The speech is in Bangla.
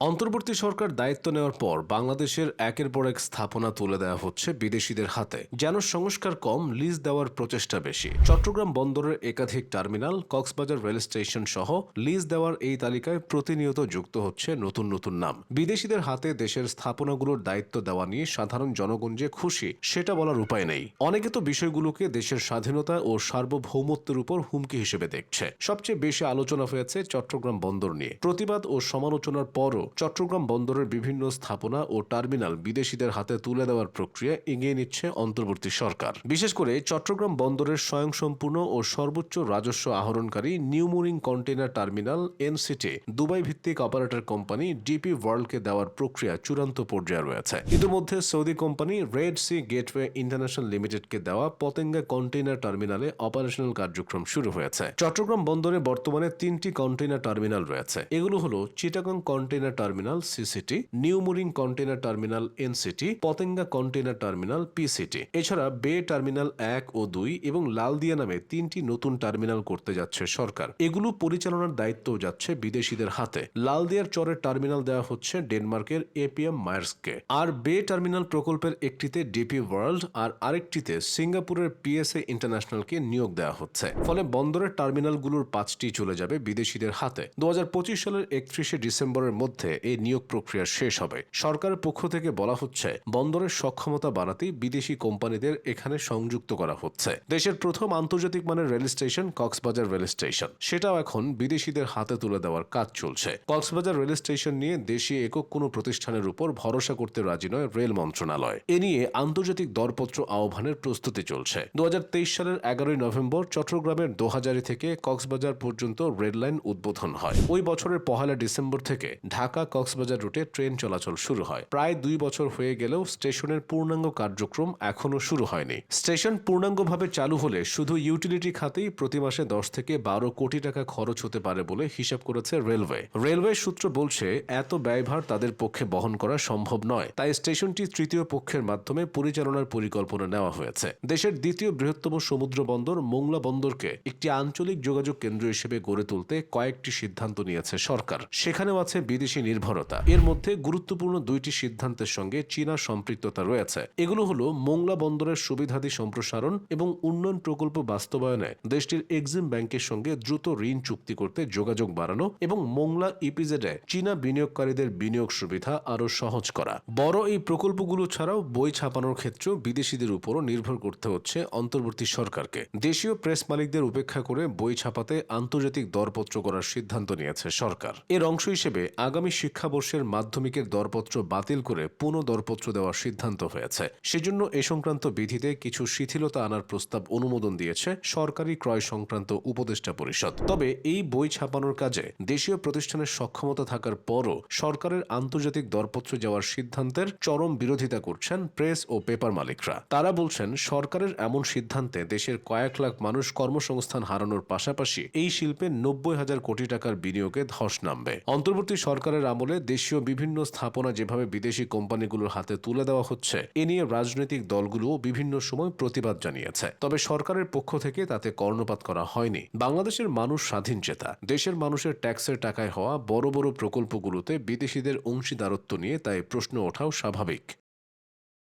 অন্তর্বর্তী সরকার দায়িত্ব নেওয়ার পর বাংলাদেশের একের পর এক স্থাপনা তুলে দেওয়া হচ্ছে বিদেশিদের হাতে। যেন সংস্কার কম, লিজ দেওয়ার প্রচেষ্টা বেশি। চট্টগ্রাম বন্দরের একাধিক টার্মিনাল, কক্সবাজার রেল স্টেশন সহ লিজ দেওয়ার এই তালিকায় প্রতিনিয়ত যুক্ত হচ্ছে নতুন নতুন নাম। বিদেশিদের হাতে দেশের স্থাপনাগুলোর দায়িত্ব দেওয়া নিয়ে সাধারণ জনগণ যে খুশি, সেটা বলার উপায় নেই। অনেকে তো বিষয়গুলোকে দেশের স্বাধীনতা ও সার্বভৌমত্বের উপর হুমকি হিসেবে দেখছে। সবচেয়ে বেশি আলোচনা হয়েছে চট্টগ্রাম বন্দর নিয়ে। প্রতিবাদ ও সমালোচনার পরও চট্টগ্রাম বন্দরের বিভিন্ন স্থাপনা ও টার্মিনাল বিদেশিদের হাতে তুলে দেওয়ার প্রক্রিয়া এগিয়ে নিচ্ছে অন্তর্বর্তী সরকার। বিশেষ করে চট্টগ্রাম বন্দরের স্বয়ংসম্পূর্ণ ও সর্বোচ্চ রাজস্ব আহরণকারী New Mooring container terminal NCT Dubai ভিত্তিক অপারেটর কোম্পানি ডিপি ওয়ার্ল্ডকে দেওয়ার প্রক্রিয়া চূড়ান্ত পর্যায়ে রয়েছে। ইতিমধ্যে Saudi company Red Sea Gateway International লিমিটেডকে দেওয়া পতেঙ্গা কন্টেইনার টার্মিনালে অপারেশনাল কার্যক্রম শুরু হয়েছে। চট্টগ্রাম বন্দরে বর্তমানে তিনটি কন্টেইনার টার্মিনাল রয়েছে। এগুলো হলো Chittagong container terminal CCT New Mooring container terminal NCT Patenga container terminal PCT এছাড়া বে টার্মিনাল এক ও দুই এবং লালদিয়া নামে তিনটি নতুন টার্মিনাল করতে যাচ্ছে সরকার। এগুলো পরিচালনার দায়িত্বও যাচ্ছে বিদেশিদের হাতে। লালদিয়ার চরের টার্মিনাল দেওয়া হচ্ছে ডেনমার্কের এপিএম মায়ার্সকে আর বে টার্মিনাল প্রকল্পের একটিতে ডিপি ওয়ার্ল্ড আর আরেকটিতে সিঙ্গাপুরের পিএসএ ইন্টারন্যাশনালকে নিয়োগ দেওয়া হচ্ছে। ফলে বন্দরের টার্মিনালগুলোর পাঁচটি চলে যাবে বিদেশিদের হাতে। দু হাজার পঁচিশ সালের একত্রিশে ডিসেম্বরের মধ্যে এই নিয়োগ প্রক্রিয়া শেষ হবে। সরকারের পক্ষ থেকে বলা হচ্ছে, বন্দরের সক্ষমতা বাড়াতেই বিদেশি কোম্পানিদের এখানে সংযুক্ত করা হচ্ছে। দেশের প্রথম আন্তর্জাতিক মানের rail station Cox's Bazar rail station. সেটাও এখন বিদেশিদের হাতে তুলে দেওয়ার কাজ চলছে। কক্সবাজার রেল স্টেশন নিয়ে দেশি একক কোনো প্রতিষ্ঠানের উপর ভরসা করতে রাজি নয় রেল মন্ত্রণালয়। এ নিয়ে আন্তর্জাতিক দরপত্র আহ্বানের প্রস্তুতি চলছে। দু হাজার তেইশ সালের এগারোই নভেম্বর চট্টগ্রামের দোহাজারি থেকে কক্সবাজার পর্যন্ত রেল লাইন উদ্বোধন হয়। ওই বছরের পহেলা ডিসেম্বর থেকে ঢাকা কক্সবাজার রুটে ট্রেন চলাচল শুরু হয়। প্রায় দুই বছর হয়ে গেলেও স্টেশনের পূর্ণাঙ্গ কার্যক্রম এখনও শুরু হয়নি। স্টেশন পূর্ণাঙ্গভাবে চালু হলে শুধু ইউটিলিটি খাতেই প্রতি মাসে দশ থেকে বারো কোটি টাকা খরচ হতে পারে বলে হিসাব করেছে রেলওয়ে। রেলওয়ে সূত্র বলছে, এত ব্যয়ভার তাদের পক্ষে বহন করা সম্ভব নয়। তাই স্টেশনটি তৃতীয় পক্ষের মাধ্যমে পরিচালনার পরিকল্পনা নেওয়া হয়েছে। দেশের দ্বিতীয় বৃহত্তম সমুদ্র বন্দর মোংলা বন্দরকে একটি আঞ্চলিক যোগাযোগ কেন্দ্র হিসেবে গড়ে তুলতে কয়েকটি সিদ্ধান্ত নিয়েছে সরকার। সেখানেও আছে বিদেশি নির্ভরতা। এর মধ্যে গুরুত্বপূর্ণ দুইটি সিদ্ধান্তের সঙ্গে চীনা সম্পৃক্ততা রয়েছে। এগুলো হলো মোংলা বন্দরের সুবিধাদি সম্প্রসারণ এবং উন্নয়ন প্রকল্প বাস্তবায়নে দেশটির এক্সিম ব্যাংকের সঙ্গে দ্রুত ঋণ চুক্তি করতে যোগাযোগ বাড়ানো এবং মোংলা ইপিজেডে চীনা বিনিয়োগকারীদের বিনিয়োগ সুবিধা আরও সহজ করা। বড় এই প্রকল্পগুলো ছাড়াও বই ছাপানোর ক্ষেত্রেও বিদেশিদের উপরও নির্ভর করতে হচ্ছে অন্তর্বর্তী সরকারকে। দেশীয় প্রেস মালিকদের উপেক্ষা করে বই ছাপাতে আন্তর্জাতিক দরপত্র করার সিদ্ধান্ত নিয়েছে সরকার। এর অংশ হিসেবে আগামী শিক্ষাবর্ষের মাধ্যমিকের দরপত্র বাতিল করে পুনঃ দরপত্র দেওয়ার সিদ্ধান্ত হয়েছে। সেজন্য এ সংক্রান্ত বিধিতে কিছু শিথিলতা আনার প্রস্তাব অনুমোদন দিয়েছে সরকারি ক্রয় সংক্রান্ত উপদেষ্টা পরিষদ। তবে এই বই ছাপানোর কাজে দেশীয় প্রতিষ্ঠানের সক্ষমতা থাকার পরও সরকারের আন্তর্জাতিক দরপত্র যাওয়ার সিদ্ধান্তের চরম বিরোধিতা করছেন প্রেস ও পেপার মালিকরা। তারা বলছেন, সরকারের এমন সিদ্ধান্তে দেশের কয়েক লাখ মানুষ কর্মসংস্থান হারানোর পাশাপাশি এই শিল্পে নব্বই হাজার কোটি টাকার বিনিয়োগে ধস নামবে। অন্তর্বর্তী সরকারের আমলে দেশীয় বিভিন্ন স্থাপনা যেভাবে বিদেশি কোম্পানিগুলোর হাতে তুলে দেওয়া হচ্ছে, এ নিয়ে রাজনৈতিক দলগুলোও বিভিন্ন সময় প্রতিবাদ জানিয়েছে। তবে সরকারের পক্ষ থেকে তাতে কর্ণপাত করা হয়নি। বাংলাদেশের মানুষ স্বাধীন চেতা। দেশের মানুষের ট্যাক্সের টাকায় হওয়া বড় বড় প্রকল্পগুলোতে বিদেশিদের অংশীদারত্ব নিয়ে তাই প্রশ্ন ওঠাও স্বাভাবিক।